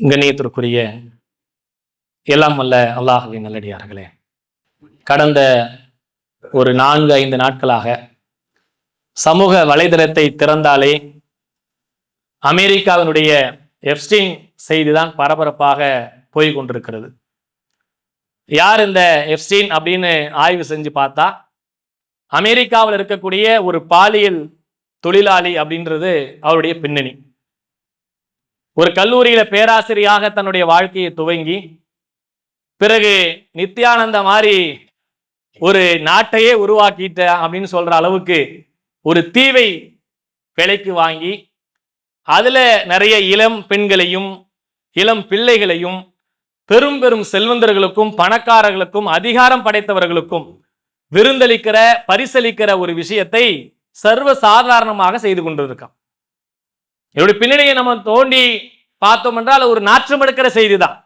கண்ணியத்திற்குரிய எல்லாம் வல்ல அல்லாஹுவின் நல்லடியார்களே. கடந்த ஒரு நான்கு ஐந்து நாட்களாக சமூக வலைதளத்தை திறந்தாலே அமெரிக்காவினுடைய எப்ஸ்டீன் செய்திதான் பரபரப்பாக போய் கொண்டிருக்கிறது. யார் இந்த எப்ஸ்டீன் அப்படின்னு ஆய்வு செஞ்சு பார்த்தா அமெரிக்காவில் இருக்கக்கூடிய ஒரு பாலியல் தொழிலாளி அப்படின்றது அவருடைய பின்னணி. ஒரு கல்லூரியில பேராசிரியாக தன்னுடைய வாழ்க்கையை துவங்கி பிறகு நித்யானந்த மாதிரி ஒரு நாட்டையே உருவாக்கிட்ட அப்படின்னு சொல்ற அளவுக்கு ஒரு தீவை விலைக்கு வாங்கி அதுல நிறைய இளம் பெண்களையும் இளம் பிள்ளைகளையும் பெரும் பெரும் செல்வந்தர்களுக்கும் பணக்காரர்களுக்கும் அதிகாரம் படைத்தவர்களுக்கும் விருந்தளிக்கிற பரிசளிக்கிற ஒரு விஷயத்தை சர்வ சாதாரணமாக செய்து கொண்டிருக்கான். என்னுடைய பின்னணியை நம்ம தோண்டி பார்த்தோம் என்றால் ஒரு நாற்றம் எடுக்கிற செய்தி தான்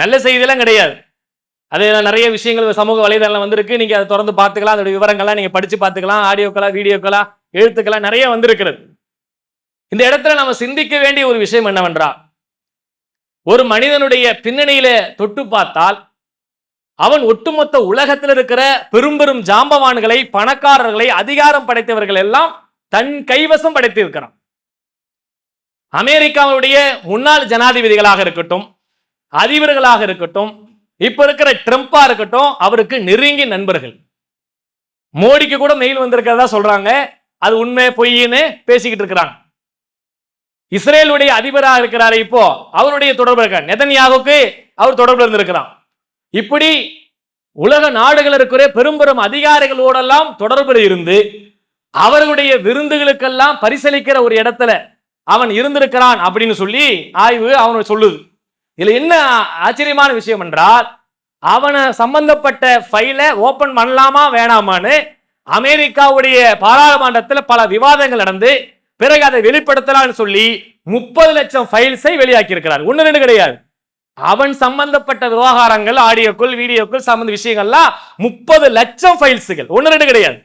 நல்ல செய்தியெல்லாம் கிடையாது. அது நிறைய விஷயங்கள் சமூக வலைதளம் வந்திருக்கு. நீங்கள் அதை தொடர்ந்து பார்த்துக்கலாம். அதோட விவரங்கள்லாம் நீங்கள் படித்து பார்த்துக்கலாம். ஆடியோக்களா வீடியோக்களா எழுத்துக்களா நிறைய வந்திருக்கிறது. இந்த இடத்துல நம்ம சிந்திக்க வேண்டிய ஒரு விஷயம் என்னவென்றால் ஒரு மனிதனுடைய பின்னணியில தொட்டு பார்த்தால் அவன் ஒட்டுமொத்த உலகத்தில் இருக்கிற பெரும் பெரும் ஜாம்பவான்களை பணக்காரர்களை அதிகாரம் படைத்தவர்கள் எல்லாம் தன் கைவசம் படைத்திருக்கிறான். அமெரிக்காவுடைய முன்னாள் ஜனாதிபதிகளாக இருக்கட்டும் அதிபர்களாக இருக்கட்டும் இப்ப இருக்கிற ட்ரம்பா இருக்கட்டும் அவருக்கு நெருங்கிய நண்பர்கள். மோடிக்கு கூட மெயில் வந்திருக்கிறதா சொல்றாங்க. அது உண்மை பொய்ன்னு பேசிக்கிட்டு இருக்கிறாங்க. இஸ்ரேலுடைய அதிபராக இருக்கிறாரு இப்போ அவருடைய தொடர்பு இருக்கார் நெதன்யாவுக்கு அவர் தொடர்பு இருந்திருக்கிறார் இப்படி உலக நாடுகள் இருக்கிற பெரும்பெரும் அதிகாரிகளோடெல்லாம் தொடர்புல இருந்து அவர்களுடைய விருந்துகளுக்கெல்லாம் பரிசளிக்கிற ஒரு இடத்துல அவன் இருந்திருக்கிறான் அப்படின்னு சொல்லி ஆய்வு அவனை சொல்லுது. இதில் என்ன ஆச்சரியமான விஷயம் என்றால் அவனை சம்பந்தப்பட்ட ஃபைலை ஓப்பன் பண்ணலாமா வேணாமான்னு அமெரிக்காவுடைய பாராளுமன்றத்தில் பல விவாதங்கள் நடந்து பிறகு அதை வெளிப்படுத்தலாம்னு சொல்லி முப்பது லட்சம் ஃபைல்ஸை வெளியாக்கி இருக்கிறார் ரெண்டு கிடையாது. அவன் சம்பந்தப்பட்ட விவகாரங்கள் ஆடியோக்கள் வீடியோக்கள் சம்பந்த விஷயங்கள்லாம் முப்பது லட்சம் ஃபைல்ஸுகள் ஒன்று ரெண்டு கிடையாது.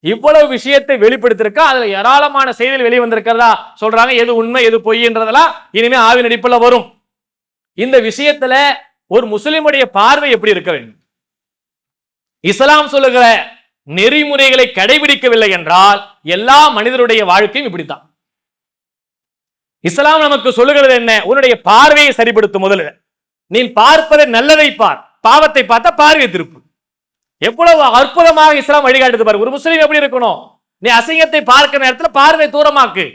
இவ்வளவு விஷயத்தை வெளிப்படுத்திருக்கா? அதுல ஏராளமான செய்திகள் வெளியே வந்திருக்கிறதா சொல்றாங்க. எது உண்மை எது பொய்ன்றதெல்லாம் இனிமே ஆவி நடிப்புல வரும். இந்த விஷயத்துல ஒரு முஸ்லிமுடைய பார்வை எப்படி இருக்க வேண்டும்? இஸ்லாம் சொல்லுகிற நெறிமுறைகளை கடைபிடிக்கவில்லை என்றால் எல்லா மனிதருடைய வாழ்க்கையும் இப்படித்தான். இஸ்லாம் நமக்கு சொல்லுகிறது என்ன? உன்னுடைய பார்வையை சரிப்படுத்தும் முதல்ல. நீ பார்ப்பதை நல்லதை பார். பாவத்தை பார்த்தா பார்வை திருப்பு. எவ்வளவு அற்புதமாக இஸ்லாம் வழிகாட்டுது பாரு. ஒரு முஸ்லீம் எப்படி இருக்கணும்? நீ அசிங்கத்தை பார்க்கிற நேரத்துல பார்வை தூரமாக்கு.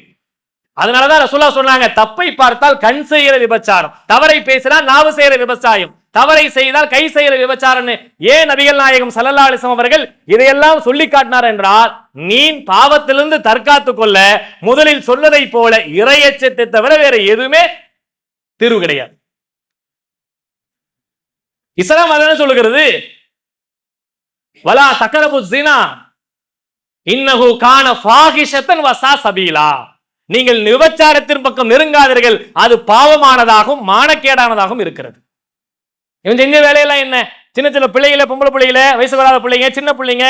அதனாலதான் ரசுல்லா சொன்னாங்க தப்பை பார்த்தால் கண் செய்கிற விபச்சாரம். தவறை பேசினால் நாவு செய்கிற விபச்சாயம். தவறை செய்தால் கை செய்கிற விபச்சாரம்னு. ஏன் நபிகள் நாயகம் சல்லல்லா அலிசம் அவர்கள் இதையெல்லாம் சொல்லி காட்டினார் என்றால் நீ பாவத்திலிருந்து தற்காத்துக் கொள்ள முதலில் சொன்னதை போல இறையச்சத்தை தவிர வேற எதுவுமே தீர்வு கிடையாது. இஸ்லாம் அதான் சொல்லுகிறது? வலா தக்கரபு ஜினா இன்னகு கான ஃபாகிஷத்தன் வசா சபீலா. நீங்கள் விபச்சாரத்தின் பக்கம் நெருங்காதீர்கள். அது பாவமானதாகவும் மானக்கேடானதாகவும் இருக்கிறது. இவன் செஞ்ச வேலையெல்லாம் என்ன? சின்ன சின்ன பிள்ளைகள பொம்பளை பிள்ளைகள வயசு வராத பிள்ளைங்க சின்ன பிள்ளைங்க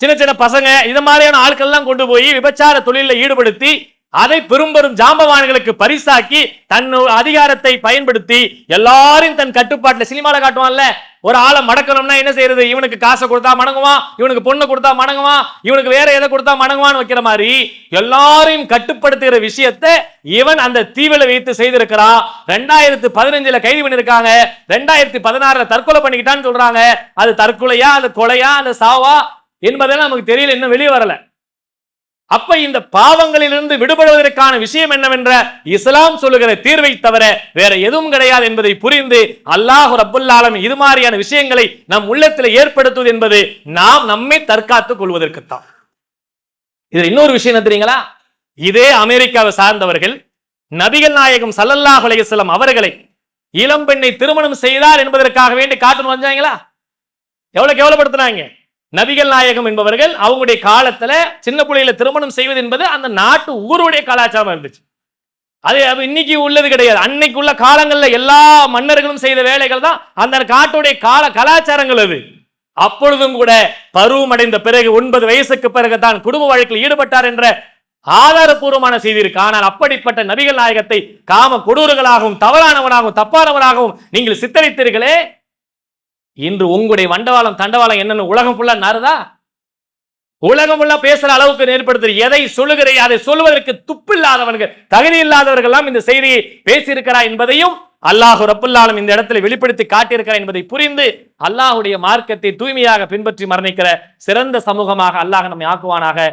சின்ன சின்ன பசங்க இது மாதிரியான ஆட்கள்லாம் கொண்டு போய் விபச்சார தொழிலில் ஈடுபடுத்தி அதை பெரும்பெரும் ஜாம்பவான்களுக்கு பரிசாக்கி தன் அதிகாரத்தை பயன்படுத்தி எல்லாரையும் தன் கட்டுப்பாட்டில் சினிமாவில் காட்டுவான்ல. ஒரு ஆளை மடக்கணும்னா என்ன செய்யறது? இவனுக்கு காசை கொடுத்தா மணங்குவான் இவனுக்கு பொண்ணு கொடுத்தா மணங்குவான் இவனுக்கு வேற எதை கொடுத்தா மணங்குவான்னு வைக்கிற மாதிரி எல்லாரையும் கட்டுப்படுத்துகிற விஷயத்தை இவன் அந்த தீவில வைத்து செய்திருக்கிறான். ரெண்டாயிரத்து பதினஞ்சுல கைது பண்ணிருக்காங்க ரெண்டாயிரத்தி பதினாறுல தற்கொலை பண்ணிக்கிட்டான்னு சொல்றாங்க. அது தற்கொலையா அது கொலையா அது சாவா என்பதெல்லாம் நமக்கு தெரியல இன்னும் வெளியே வரல. அப்ப இந்த பாவங்களிலிருந்து விடுபடுவதற்கான விஷயம் என்னவென்ற இஸ்லாம் சொல்லுகிற தீர்வை தவிர வேற எதுவும் கிடையாது என்பதை புரிந்து அல்லாஹு ரப்புல்லாலம் இது மாதிரியான விஷயங்களை நம் உள்ளத்தில் ஏற்படுத்துவது என்பது நாம் நம்மை தற்காத்துக் கொள்வதற்குத்தான். இதுல இன்னொரு விஷயம் என்ன தெரியுங்களா? இதே அமெரிக்காவை சார்ந்தவர்கள் நபிகள் நாயகம் சல்லல்லாஹ் அலையம் அவர்களை இளம் பெண்ணை திருமணம் செய்தார் என்பதற்காக வேண்டி காட்டுன்னு வந்தாங்களா? எவ்வளவு கேவலப்படுத்தினாங்க நபிகள் நாயகம் என்பவர்கள் அவங்களுடைய காலத்துல சின்ன பிள்ளைகளை திருமணம் செய்வது என்பது அந்த நாட்டு ஊருடைய கலாச்சாரம் இருந்துச்சு. அது அது இன்னைக்கு உள்ளது கிடையாது. அன்னைக்கு உள்ள காலங்களில் எல்லா மன்னர்களும் செய்த வேலைகள் தான் அந்த காட்டுடைய கால கலாச்சாரங்கள் அது. அப்பொழுதும் கூட பருவம் அடைந்த பிறகு ஒன்பது வயசுக்கு பிறகு தான் குடும்ப வழக்கில் ஈடுபட்டார் என்ற ஆதாரபூர்வமான செய்தி இருக்கு. ஆனால் அப்படிப்பட்ட நபிகள் நாயகத்தை காம கொடூரங்களாகவும் தவறானவனாகவும் தப்பானவனாகவும் நீங்கள் சித்தரித்தீர்களே இன்று உங்களுடைய வண்டவாளம் தண்டவாளம் என்னன்னு உலகம் ஃபுல்லா நாருதா உலகம் ஃபுல்லா பேசுற அளவுக்கு ஏற்படுத்து எதை சொல்லுகிற அதை சொல்வதற்கு துப்பில்லாதவர்கள் தகுதி இல்லாதவர்கள்லாம் இந்த செய்தியை பேசியிருக்கிறா என்பதையும் அல்லாஹு ரப்புல்லாலும் இந்த இடத்துல வெளிப்படுத்தி காட்டியிருக்கிறார் என்பதை புரிந்து அல்லாஹுடைய மார்க்கத்தை தூய்மையாக பின்பற்றி மரணிக்கிற சிறந்த சமூகமாக அல்லாஹ் நம்மை ஆக்குவானாக.